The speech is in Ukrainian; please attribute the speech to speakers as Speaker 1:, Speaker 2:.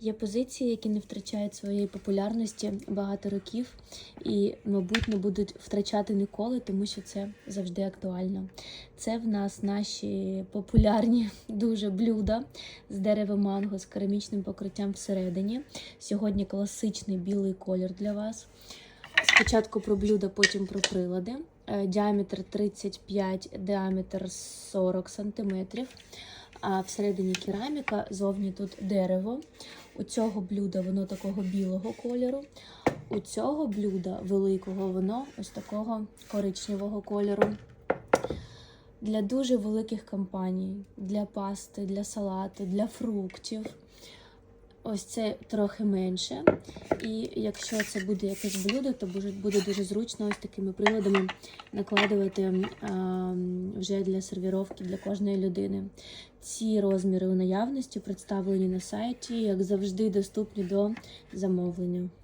Speaker 1: Є позиції, які не втрачають своєї популярності багато років і, мабуть, не будуть втрачати ніколи, тому що це завжди актуально. Це в нас наші популярні дуже блюда з дерева манго з керамічним покриттям всередині. Сьогодні класичний білий колір для вас. Спочатку про блюда, потім про прилади. Е, Діаметр 35, діаметр 40 см. А всередині кераміка, зовні тут дерево. У цього блюда воно такого білого кольору. У цього блюда великого воно ось такого коричневого кольору. Для дуже великих компаній, для пасти, для салату, для фруктів. Ось це трохи менше. І якщо це буде якесь блюдо, то буде, дуже зручно ось такими приладами накладувати а, вже для сервіровки для кожної людини. Ці розміри у наявності представлені на сайті, як завжди, доступні до замовлення.